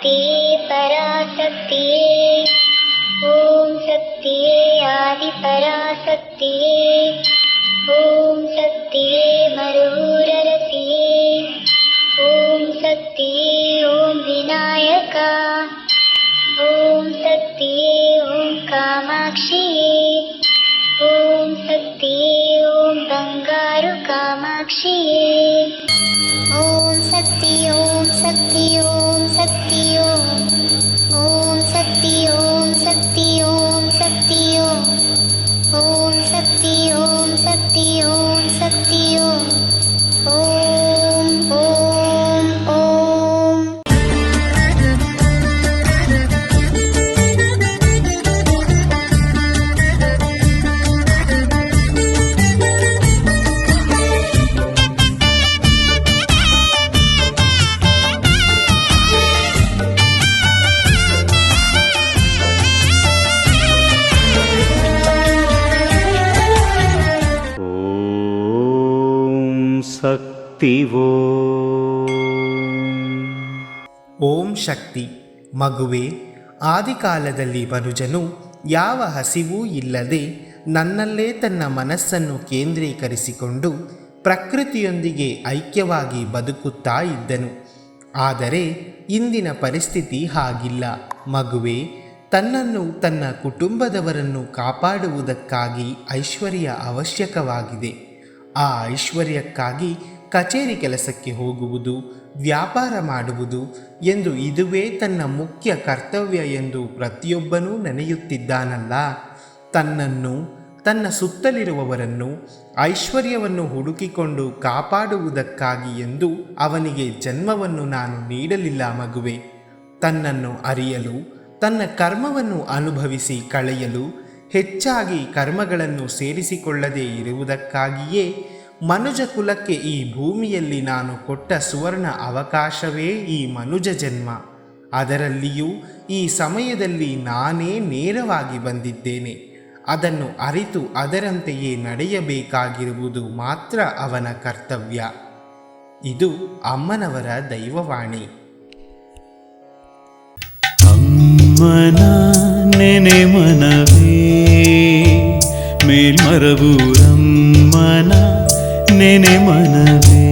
शक्तिये पराशक्तिये ॐ शक्तिये आदिपराशक्तिये ॐ शक्तिये मरुररति ॐ शक्तिये ॐ विनायका। ॐ शक्तिये ॐ कामाक्षिये ॐ शक्तिये ॐ बङ्गारुकामाक्षी ಶಕ್ತಿವೋ ಓಂ ಶಕ್ತಿ. ಮಗುವೆ, ಆದಿಕಾಲದಲ್ಲಿ ಮನುಜನು ಯಾವ ಹಸಿವೂ ಇಲ್ಲದೆ ನನ್ನಲ್ಲೇ ತನ್ನ ಮನಸ್ಸನ್ನು ಕೇಂದ್ರೀಕರಿಸಿಕೊಂಡು ಪ್ರಕೃತಿಯೊಂದಿಗೆ ಐಕ್ಯವಾಗಿ ಬದುಕುತ್ತಾ ಇದ್ದನು. ಆದರೆ ಇಂದಿನ ಪರಿಸ್ಥಿತಿ ಹಾಗಿಲ್ಲ. ಮಗುವೆ, ತನ್ನನ್ನು ತನ್ನ ಕುಟುಂಬದವರನ್ನು ಕಾಪಾಡುವುದಕ್ಕಾಗಿ ಐಶ್ವರ್ಯ ಅವಶ್ಯಕವಾಗಿದೆ. ಆ ಐಶ್ವರ್ಯಕ್ಕಾಗಿ ಕಚೇರಿ ಕೆಲಸಕ್ಕೆ ಹೋಗುವುದು, ವ್ಯಾಪಾರ ಮಾಡುವುದು ಎಂದು ಇದುವೇ ತನ್ನ ಮುಖ್ಯ ಕರ್ತವ್ಯ ಎಂದು ಪ್ರತಿಯೊಬ್ಬನೂ ನೆನೆಯುತ್ತಿದ್ದಾನಲ್ಲ. ತನ್ನನ್ನು, ತನ್ನ ಸುತ್ತಲಿರುವವರನ್ನು ಐಶ್ವರ್ಯವನ್ನು ಹುಡುಕಿಕೊಂಡು ಕಾಪಾಡುವುದಕ್ಕಾಗಿ ಎಂದು ಅವನಿಗೆ ಜನ್ಮವನ್ನು ನಾನು ನೀಡಲಿಲ್ಲ ಮಗುವೆ. ತನ್ನನ್ನು ಅರಿಯಲು, ತನ್ನ ಕರ್ಮವನ್ನು ಅನುಭವಿಸಿ ಕಳೆಯಲು ಹೆಚ್ಚಾಗಿ ಕರ್ಮಗಳನ್ನು ಸೇರಿಸಿಕೊಳ್ಳದೇ ಇರುವುದಕ್ಕಾಗಿಯೇ ಮನುಜ ಕುಲಕ್ಕೆ ಈ ಭೂಮಿಯಲ್ಲಿ ನಾನು ಕೊಟ್ಟ ಸುವರ್ಣ ಅವಕಾಶವೇ ಈ ಮನುಜ ಜನ್ಮ. ಅದರಲ್ಲಿಯೂ ಈ ಸಮಯದಲ್ಲಿ ನಾನೇ ನೇರವಾಗಿ ಬಂದಿದ್ದೇನೆ. ಅದನ್ನು ಅರಿತು ಅದರಂತೆಯೇ ನಡೆಯಬೇಕಾಗಿರುವುದು ಮಾತ್ರ ಅವನ ಕರ್ತವ್ಯ. ಇದು ಅಮ್ಮನವರ ದೈವವಾಣಿ. ಅಮ್ಮನ ನೆನೆ ಮನವೇ ಮೇಲ್ಮರವು ಅಮ್ಮನ ನೆನೆ ಮನವೇ